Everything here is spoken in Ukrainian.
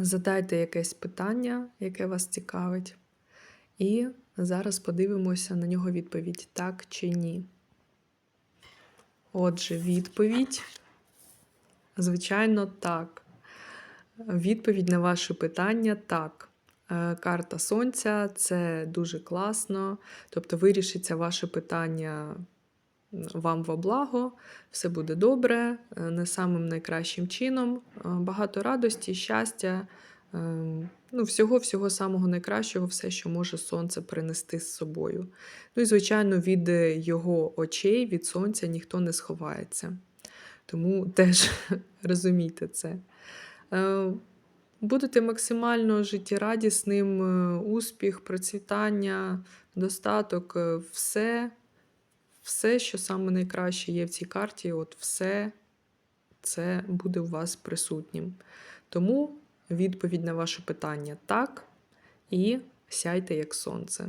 Задайте якесь питання, яке вас цікавить, і зараз подивимося на нього відповідь так чи ні. Отже, відповідь. Звичайно, так. Відповідь на ваше питання так. Е, Карта Сонця це дуже класно. Тобто вирішиться ваше питання вам во благо, все буде добре, е, не самим найкращим чином. Е, Багато радості, щастя, е, ну, всього-всього самого найкращого, все, що може сонце принести з собою. Ну і, звичайно, від його очей, від сонця ніхто не сховається. Тому теж розумійте це. Будете максимально життєрадісним, успіх, процвітання, достаток, все, все, що саме найкраще є в цій карті, от все це буде у вас присутнім. Тому відповідь на ваше питання так, і сяйте як сонце.